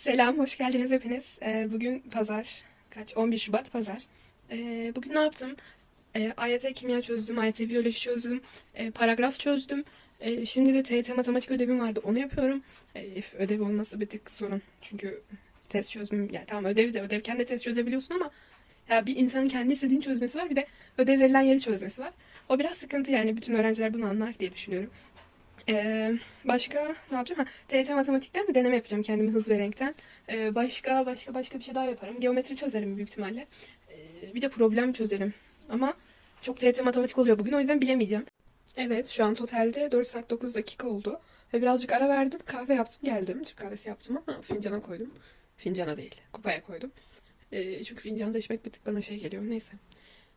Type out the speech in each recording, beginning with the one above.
Selam, hoş geldiniz hepiniz. Ee, bugün pazar, kaç? 11 Şubat pazar. Ee, bugün ne yaptım? Ee, AYT kimya çözdüm, AYT biyoloji çözdüm, ee, paragraf çözdüm. Ee, şimdi de TYT matematik ödevim vardı, onu yapıyorum. Ödev olması bir tık sorun. Çünkü test çözmem, yani tamam ödev de ödevken de test çözebiliyorsun ama ya bir insanın kendi istediğini çözmesi var, bir de ödev verilen yeri çözmesi var. O biraz sıkıntı yani bütün öğrenciler bunu anlar diye düşünüyorum. Ee, başka ne yapacağım? Ha, TYT matematikten deneme yapacağım kendimi hız ve renkten. Ee, başka başka başka bir şey daha yaparım. Geometri çözerim büyük ihtimalle. Ee, bir de problem çözerim. Ama çok TYT matematik oluyor bugün o yüzden bilemeyeceğim. Evet şu an totalde 4 saat 9 dakika oldu. Ve birazcık ara verdim. Kahve yaptım geldim. Türk kahvesi yaptım ama fincana koydum. Fincana değil. Kupaya koydum. Ee, çünkü fincanda içmek bir tık bana şey geliyor. Neyse.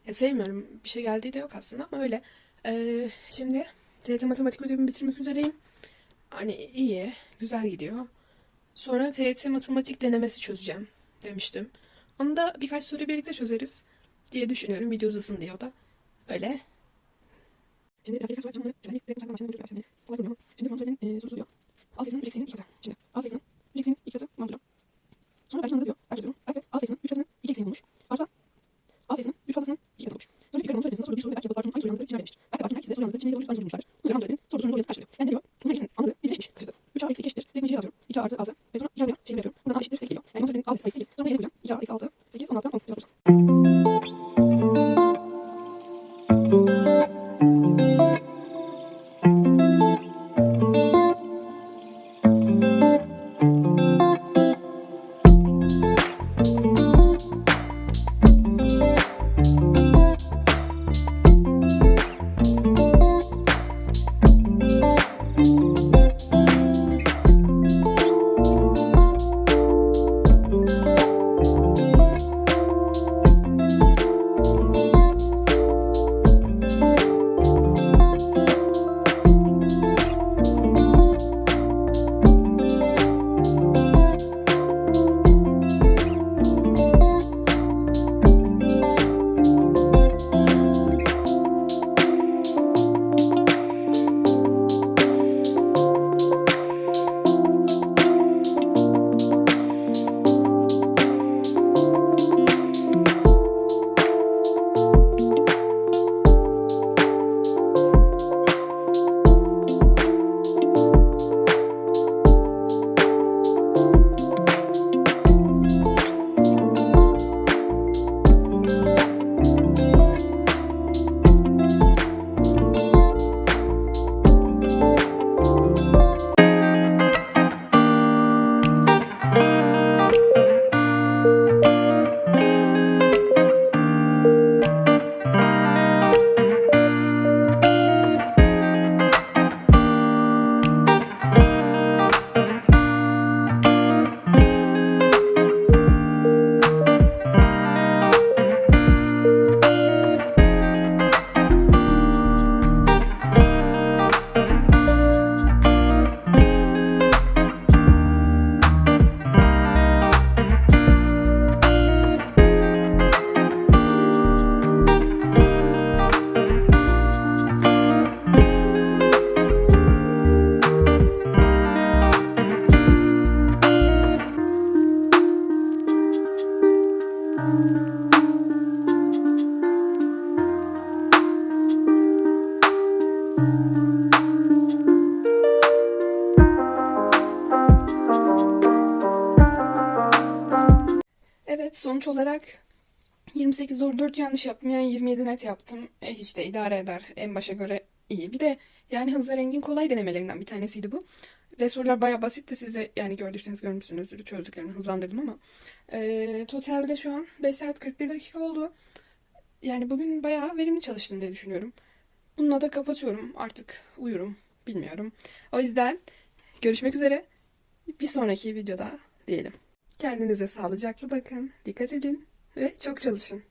Ya, sevmiyorum. Bir şey geldiği de yok aslında ama öyle. Ee, şimdi TYT matematik ödevimi bitirmek üzereyim. Hani iyi, güzel gidiyor. Sonra TYT matematik denemesi çözeceğim demiştim. Onu da birkaç soru birlikte çözeriz diye düşünüyorum. Video uzasın diye o da. Öyle. Şimdi biraz birkaç açacağım. Bunları çözelim. Direkt başlayalım. Başlayalım. Şimdi kolay buluyor. Şimdi kontrolün e, sorusu diyor. A sayısının 3 eksiğinin 2 katı. Şimdi A sayısının 3 eksiğinin 2 katı mantıca. Sonra Berk'in diyor. Berk diyorum. Berk de A sayısının 3 katının 2 eksiğini bulmuş. Artı A sayısının 3 fazlasının 2 katı bulmuş. Sonra yukarı onu söylediğinde soru bir soru ve Bartu'nun aynı soru yanıtları içine vermiştir. Berk de Bartu'nun herkese soru yanıtları içine doğru aynı soru bulmuşlardır. Evet sonuç olarak 28 doğru 4 yanlış yaptım yani 27 net yaptım. E, hiç de idare eder en başa göre iyi. Bir de yani hızlı rengin kolay denemelerinden bir tanesiydi bu. Ve sorular bayağı basitti size yani gördüyseniz görmüşsünüzdür çözdüklerimi hızlandırdım ama. E, totalde şu an 5 saat 41 dakika oldu. Yani bugün bayağı verimli çalıştım diye düşünüyorum. Bununla da kapatıyorum artık uyurum bilmiyorum. O yüzden görüşmek üzere bir sonraki videoda diyelim. Kendinize sağlıcakla bakın, dikkat edin ve çok çalışın.